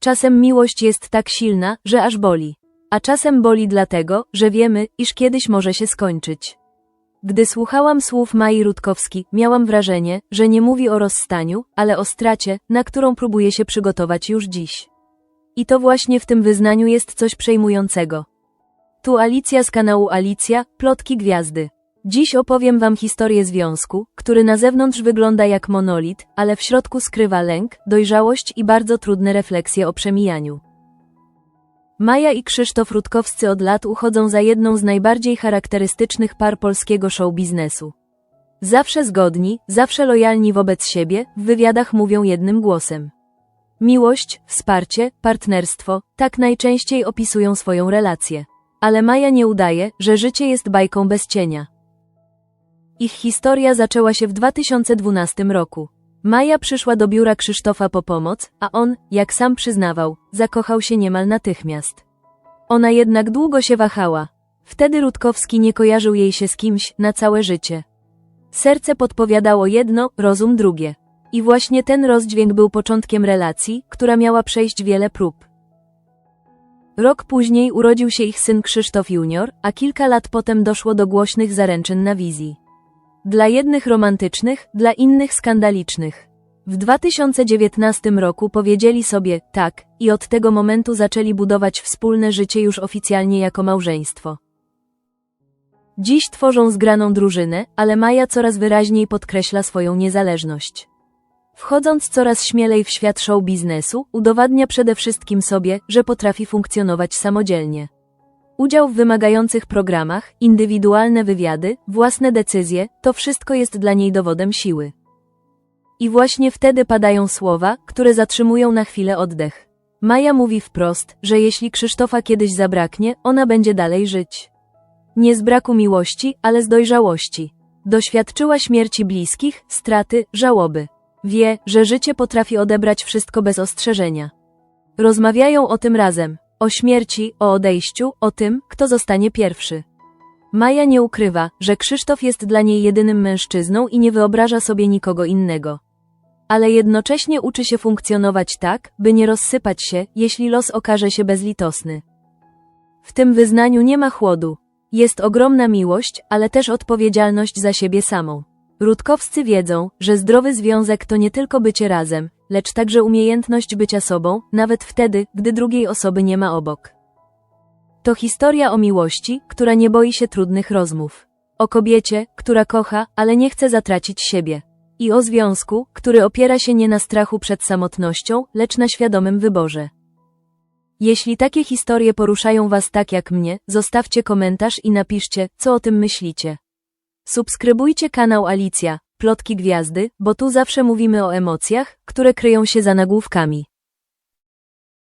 Czasem miłość jest tak silna, że aż boli. A czasem boli dlatego, że wiemy, iż kiedyś może się skończyć. Gdy słuchałam słów Mai Rutkowski, miałam wrażenie, że nie mówi o rozstaniu, ale o stracie, na którą próbuje się przygotować już dziś. I to właśnie w tym wyznaniu jest coś przejmującego. Tu Alicja z kanału Alicja, Plotki Gwiazdy. Dziś opowiem wam historię związku, który na zewnątrz wygląda jak monolit, ale w środku skrywa lęk, dojrzałość i bardzo trudne refleksje o przemijaniu. Maja i Krzysztof Rutkowscy od lat uchodzą za jedną z najbardziej charakterystycznych par polskiego show biznesu. Zawsze zgodni, zawsze lojalni wobec siebie, w wywiadach mówią jednym głosem. Miłość, wsparcie, partnerstwo, tak najczęściej opisują swoją relację. Ale Maja nie udaje, że życie jest bajką bez cienia. Ich historia zaczęła się w 2012 roku. Maja przyszła do biura Krzysztofa po pomoc, a on, jak sam przyznawał, zakochał się niemal natychmiast. Ona jednak długo się wahała. Wtedy Rutkowski nie kojarzył jej się z kimś na całe życie. Serce podpowiadało jedno, rozum drugie. I właśnie ten rozdźwięk był początkiem relacji, która miała przejść wiele prób. Rok później urodził się ich syn Krzysztof Junior, a kilka lat potem doszło do głośnych zaręczyn na wizji. Dla jednych romantycznych, dla innych skandalicznych. W 2019 roku powiedzieli sobie tak i od tego momentu zaczęli budować wspólne życie już oficjalnie jako małżeństwo. Dziś tworzą zgraną drużynę, ale Maja coraz wyraźniej podkreśla swoją niezależność. Wchodząc coraz śmielej w świat show biznesu, udowadnia przede wszystkim sobie, że potrafi funkcjonować samodzielnie. Udział w wymagających programach, indywidualne wywiady, własne decyzje, to wszystko jest dla niej dowodem siły. I właśnie wtedy padają słowa, które zatrzymują na chwilę oddech. Maja mówi wprost, że jeśli Krzysztofa kiedyś zabraknie, ona będzie dalej żyć. Nie z braku miłości, ale z dojrzałości. Doświadczyła śmierci bliskich, straty, żałoby. Wie, że życie potrafi odebrać wszystko bez ostrzeżenia. Rozmawiają o tym razem. O śmierci, o odejściu, o tym, kto zostanie pierwszy. Maja nie ukrywa, że Krzysztof jest dla niej jedynym mężczyzną i nie wyobraża sobie nikogo innego. Ale jednocześnie uczy się funkcjonować tak, by nie rozsypać się, jeśli los okaże się bezlitosny. W tym wyznaniu nie ma chłodu. Jest ogromna miłość, ale też odpowiedzialność za siebie samą. Rutkowscy wiedzą, że zdrowy związek to nie tylko bycie razem, lecz także umiejętność bycia sobą, nawet wtedy, gdy drugiej osoby nie ma obok. To historia o miłości, która nie boi się trudnych rozmów. O kobiecie, która kocha, ale nie chce zatracić siebie. I o związku, który opiera się nie na strachu przed samotnością, lecz na świadomym wyborze. Jeśli takie historie poruszają Was tak jak mnie, zostawcie komentarz i napiszcie, co o tym myślicie. Subskrybujcie kanał Alicja, Plotki Gwiazdy, bo tu zawsze mówimy o emocjach, które kryją się za nagłówkami.